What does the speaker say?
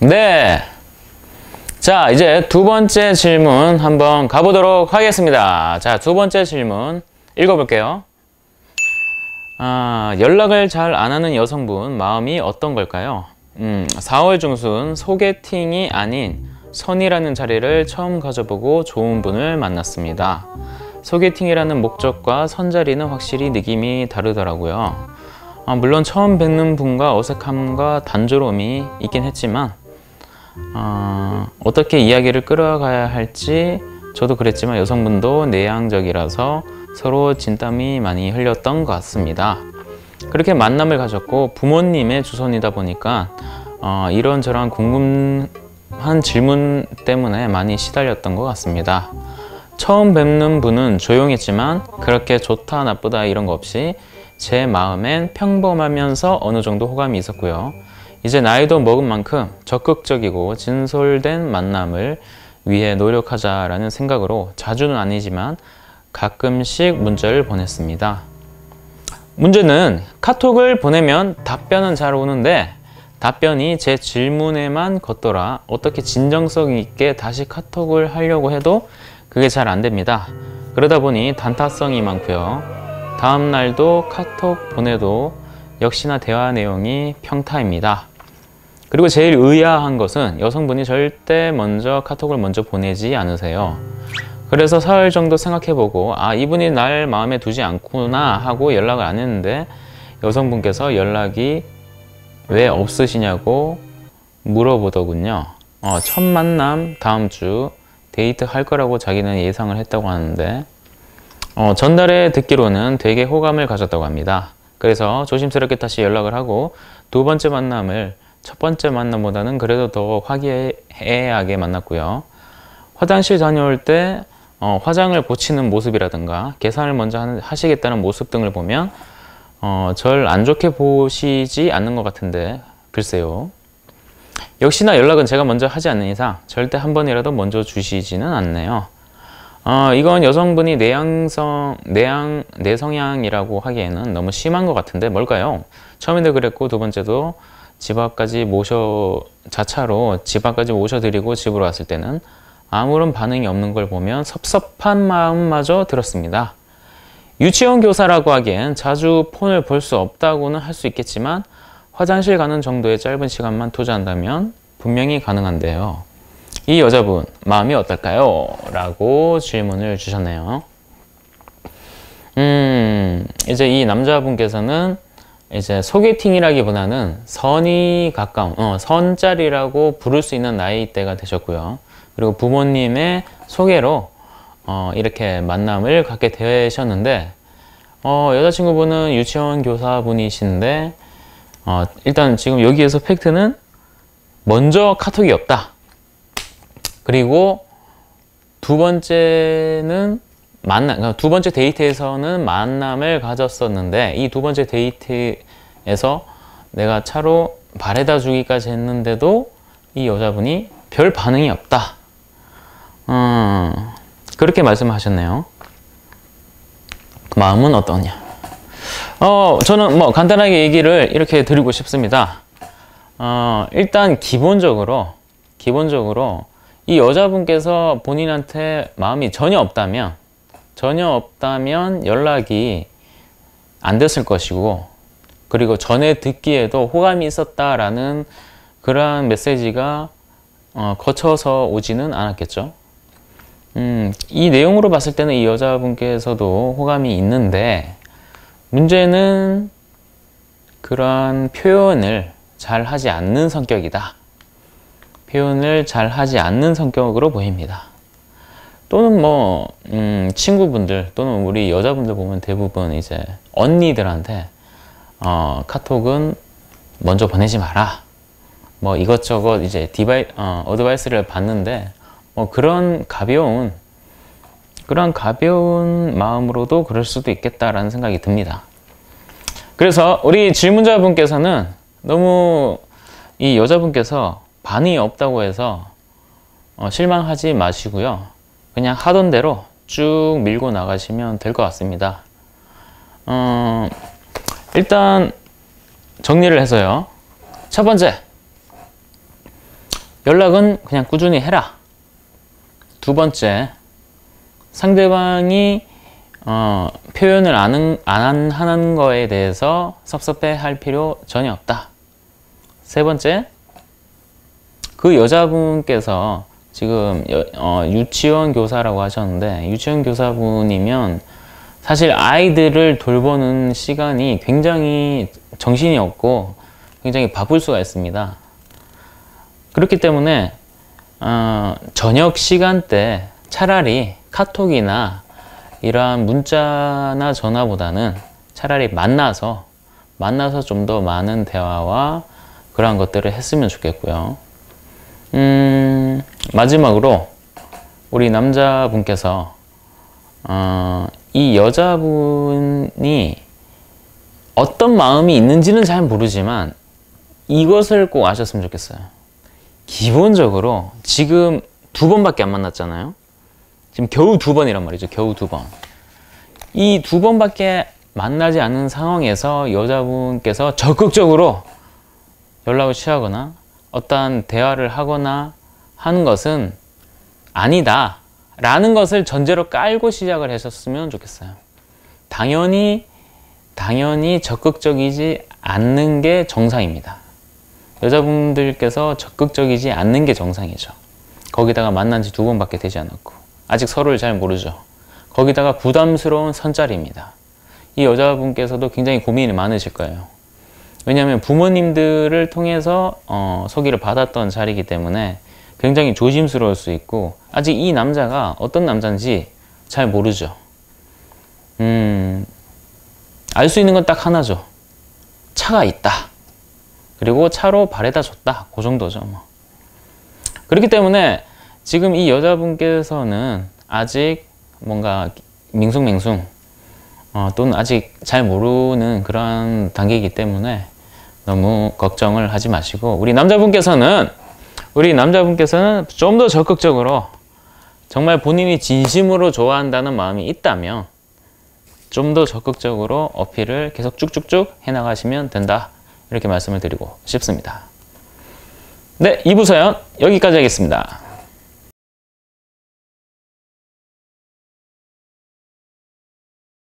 네. 자, 이제 두 번째 질문 한번 가보도록 하겠습니다. 자, 두 번째 질문 읽어볼게요. 아, 연락을 잘 안 하는 여성분 마음이 어떤 걸까요? 음, 4월 중순 소개팅이 아닌 선이라는 자리를 처음 가져보고 좋은 분을 만났습니다. 소개팅이라는 목적과 선자리는 확실히 느낌이 다르더라고요. 아, 물론 처음 뵙는 분과 어색함과 단조로움이 있긴 했지만 어, 어떻게 이야기를 끌어가야 할지 저도 그랬지만 여성분도 내향적이라서 서로 진땀이 많이 흘렸던 것 같습니다. 그렇게 만남을 가졌고 부모님의 주선이다 보니까 어, 이런저런 궁금한 질문 때문에 많이 시달렸던 것 같습니다. 처음 뵙는 분은 조용했지만 그렇게 좋다 나쁘다 이런 거 없이 제 마음엔 평범하면서 어느 정도 호감이 있었고요. 이제 나이도 먹은 만큼 적극적이고 진솔된 만남을 위해 노력하자라는 생각으로 자주는 아니지만 가끔씩 문자를 보냈습니다. 문제는 카톡을 보내면 답변은 잘 오는데 답변이 제 질문에만 걷더라 어떻게 진정성 있게 다시 카톡을 하려고 해도 그게 잘 안 됩니다. 그러다 보니 단타성이 많고요. 다음 날도 카톡 보내도 역시나 대화 내용이 평타입니다. 그리고 제일 의아한 것은 여성분이 절대 먼저 카톡을 먼저 보내지 않으세요. 그래서 사흘 정도 생각해보고 아 이분이 날 마음에 두지 않구나 하고 연락을 안 했는데 여성분께서 연락이 왜 없으시냐고 물어보더군요. 어, 첫 만남 다음 주 데이트 할 거라고 자기는 예상을 했다고 하는데 어, 전달에 듣기로는 되게 호감을 가졌다고 합니다. 그래서 조심스럽게 다시 연락을 하고 두 번째 만남을 첫 번째 만남보다는 그래도 더 화기애애하게 만났고요. 화장실 다녀올 때 어, 화장을 고치는 모습이라든가 계산을 먼저 하시겠다는 모습 등을 보면 어, 절 안 좋게 보시지 않는 것 같은데 글쎄요. 역시나 연락은 제가 먼저 하지 않는 이상 절대 한 번이라도 먼저 주시지는 않네요. 어, 이건 여성분이 내향성, 내향, 내성향이라고 하기에는 너무 심한 것 같은데 뭘까요? 처음에도 그랬고 두 번째도 집 앞까지 모셔 자차로 집 앞까지 모셔드리고 집으로 왔을 때는 아무런 반응이 없는 걸 보면 섭섭한 마음마저 들었습니다. 유치원 교사라고 하기엔 자주 폰을 볼 수 없다고는 할 수 있겠지만 화장실 가는 정도의 짧은 시간만 투자한다면 분명히 가능한데요. 이 여자분 마음이 어떨까요? 라고 질문을 주셨네요. 음, 이제 이 남자분께서는 이제 소개팅이라기보다는 선이 가까운 어, 선짜리라고 부를 수 있는 나이대가 되셨고요. 그리고 부모님의 소개로 어, 이렇게 만남을 갖게 되셨는데 어, 여자친구분은 유치원 교사분이신데 어, 일단 지금 여기에서 팩트는 먼저 카톡이 없다. 그리고 두 번째는 만남, 그러니까 두 번째 데이트에서는 만남을 가졌었는데 이 두 번째 데이트에서 내가 차로 바래다 주기까지 했는데도 이 여자분이 별 반응이 없다. 음, 그렇게 말씀하셨네요. 마음은 어떠냐? 어, 저는 뭐 간단하게 얘기를 이렇게 드리고 싶습니다. 어, 일단 기본적으로, 기본적으로 이 여자분께서 본인한테 마음이 전혀 없다면 전혀 없다면 연락이 안 됐을 것이고 그리고 전에 듣기에도 호감이 있었다라는 그러한 메시지가 어, 거쳐서 오지는 않았겠죠. 음, 이 내용으로 봤을 때는 이 여자분께서도 호감이 있는데 문제는 그러한 표현을 잘 하지 않는 성격이다. 표현을 잘 하지 않는 성격으로 보입니다. 또는 뭐 음, 친구분들 또는 우리 여자분들 보면 대부분 이제 언니들한테 어, 카톡은 먼저 보내지 마라. 뭐 이것저것 이제 디바이 어, 어드바이스를 받는데 뭐 그런 가벼운 그런 가벼운 마음으로도 그럴 수도 있겠다라는 생각이 듭니다. 그래서 우리 질문자분께서는 너무 이 여자분께서 반응이 없다고 해서 어, 실망하지 마시고요. 그냥 하던 대로 쭉 밀고 나가시면 될 것 같습니다. 어, 일단 정리를 해서요. 첫 번째, 연락은 그냥 꾸준히 해라. 두 번째, 상대방이 어, 표현을 안, 안 하는 거에 대해서 섭섭해 할 필요 전혀 없다. 세 번째, 그 여자분께서 지금 여- 어, 유치원 교사라고 하셨는데 유치원 교사분이면 사실 아이들을 돌보는 시간이 굉장히 정신이 없고 굉장히 바쁠 수가 있습니다. 그렇기 때문에 어, 저녁 시간대 차라리 카톡이나 이러한 문자나 전화보다는 차라리 만나서 만나서 좀 더 많은 대화와 그러한 것들을 했으면 좋겠고요. 음, 마지막으로 우리 남자분께서 어, 이 여자분이 어떤 마음이 있는지는 잘 모르지만 이것을 꼭 아셨으면 좋겠어요. 기본적으로 지금 두 번밖에 안 만났잖아요. 지금 겨우 두 번이란 말이죠. 겨우 두 번. 이 두 번밖에 만나지 않은 상황에서 여자분께서 적극적으로 연락을 취하거나 어떠한 대화를 하거나 하는 것은 아니다. 라는 것을 전제로 깔고 시작을 하셨으면 좋겠어요. 당연히, 당연히 적극적이지 않는 게 정상입니다. 여자분들께서 적극적이지 않는 게 정상이죠. 거기다가 만난 지 두 번밖에 되지 않았고, 아직 서로를 잘 모르죠. 거기다가 부담스러운 선짜리입니다. 이 여자분께서도 굉장히 고민이 많으실 거예요. 왜냐하면 부모님들을 통해서 어, 소개를 받았던 자리이기 때문에 굉장히 조심스러울 수 있고 아직 이 남자가 어떤 남자인지 잘 모르죠. 음, 알 수 있는 건 딱 하나죠. 차가 있다. 그리고 차로 바래다 줬다. 그 정도죠. 뭐. 그렇기 때문에 지금 이 여자분께서는 아직 뭔가 밍숭맹숭 어, 또는 아직 잘 모르는 그런 단계이기 때문에 너무 걱정을 하지 마시고 우리 남자분께서는 우리 남자분께서는 좀 더 적극적으로 정말 본인이 진심으로 좋아한다는 마음이 있다면 좀 더 적극적으로 어필을 계속 쭉쭉쭉 해나가시면 된다 이렇게 말씀을 드리고 싶습니다. 네, 2부 사연 여기까지 하겠습니다.